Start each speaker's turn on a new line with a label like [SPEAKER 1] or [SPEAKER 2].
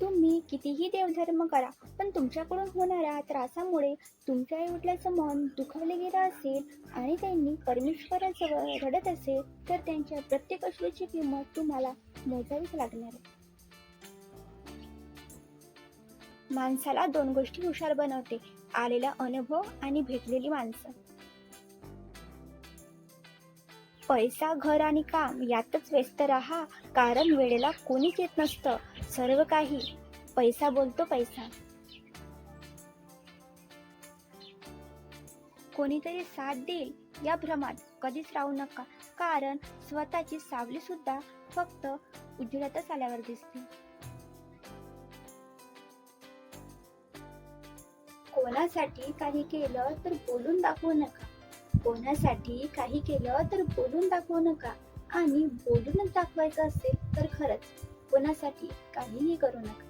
[SPEAKER 1] तुम्ही कितीही देवधर्म करा पण तुमच्याकडून होणाऱ्या त्रासामुळे तुमच्या आईवडिलाचं मन दुखावले गेलं असेल आणि त्यांनी परमेश्वराजवळ रडत असेल तर त्यांच्या प्रत्येक अश्रूची किंमत तुम्हाला मोजावीच लागणार आहे. माणसाला दोन गोष्टी हुशार बनवते आलेला अनुभव आणि भेटलेली माणसं. पैसा घर आणि काम यातच व्यस्त राहा कारण वेळेला कोणीच येत नसतं. सर्व काही. पैसा बोलतो पैसा. कोणीतरी साथ देईल या भ्रमात. कधीच राहू नका. कारण स्वतःची सावली सुद्धा फक्त उजेडातच आल्यावर दिसते. कोणासाठी काही केलं तर बोलून दाखवू नका. कोणासाठी काही केलं तर बोलून दाखवू नका. आणि बोलूनच दाखवायचं असेल तर खरंच. कोणासाठी काहीही करू नका.